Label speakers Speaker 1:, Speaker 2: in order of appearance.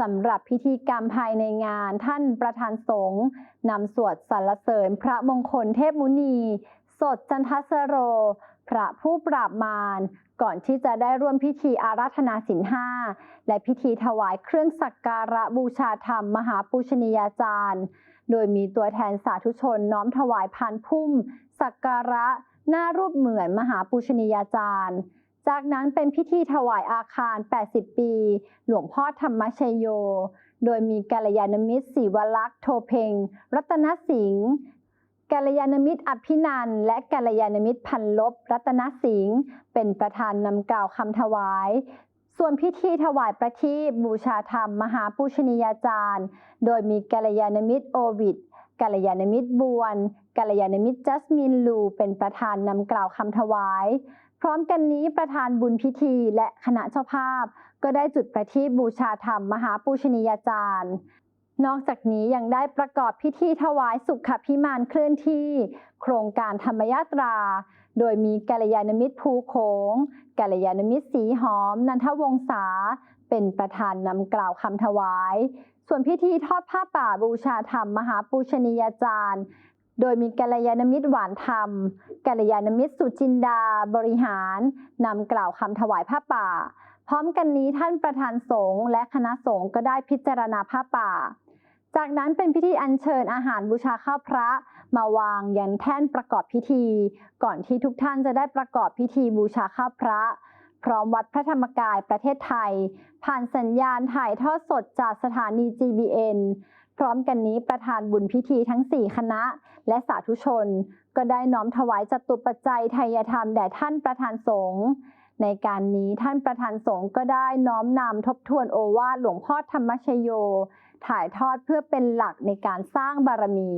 Speaker 1: สำหรับพิธีกรรมภายในงานท่านประธานสงฆ์นำสวดสรรเสริญพระมงคลเทพมุนี สดจันทสโร พระผู้ปราบมาร ก่อนที่จะได้ร่วมพิธีอาราธนาศีลห้า และพิธีถวายเครื่องสักการะบูชาธรรมมหาปูชนียาจารย์ โดยมีตัวแทนสาธุชนน้อมถวายพานพุ่ม สักการะหน้ารูปเหมือนมหาปูชนียาจารย์ จากนั้นเป็นพิธีถวายอาคาร 80 ปี หลวงพ่อธรรมชยโย โดยมีกัลยาณมิตรศิวลักษ์โทเพงรัตนสิงห์กัลยาณมิตรอภินันและกัลยาณมิตรพันลบ รัตนสิงห์เป็นประธานนำกล่าวคำถวาย ส่วนพิธีถวายประทีปบูชาธรรมมหาปูชนียาจารย์ โดยมีกัลยาณมิตรโอวิดกัลยาณมิตรบวนกัลยาณมิตรจัสมินลูเป็นประธานนำกล่าวคำถวาย พร้อมกันนี้ประธานบุญพิธีและคณะเจ้าภาพ ก็ได้จุดประทีปบูชาธรรมมหาปูชนียาจารย์ นอกจากนี้ยังได้ประกอบพิธีถวายสุขพิมานเคลื่อนที่ โครงการธรรมยาตรา โดยมีกัลยาณมิตรภูโขงกัลยาณมิตรสีหอม นันทวงศาเป็นประธานนำกล่าวคำถวาย ส่วนพิธีทอดผ้าป่าบูชาธรรมมหาปูชนียาจารย์ โดยมีกัลยาณมิตรหวานธรรม กัลยาณมิตรสุจินดา บริหารนำกล่าวคำถวายผ้าป่า พร้อมกันนี้ท่านประธานสงฆ์และคณะสงฆ์ก็ได้พิจารณาผ้าป่า จากนั้นเป็นพิธีอัญเชิญอาหารบูชาข้าวพระ มาวางยันแท่นประกอบพิธี ก่อนที่ทุกท่านจะได้ประกอบพิธีบูชาข้าวพระ พร้อมวัดพระธรรมกายประเทศไทย ผ่านสัญญาณถ่ายทอดสดจากสถานี GBN พร้อมกันนี้ประธานบุญพิธีทั้ง 4 คณะ และสาธุชน ก็ได้น้อมถวายจตุปัจจัยไทยธรรมแด่ท่านประธานสงฆ์ในการนี้ท่านประธานสงฆ์ก็ได้น้อมนำทบทวนโอวาทหลวงพ่อธรรมชโย ถ่ายทอดเพื่อเป็นหลักในการสร้างบารมี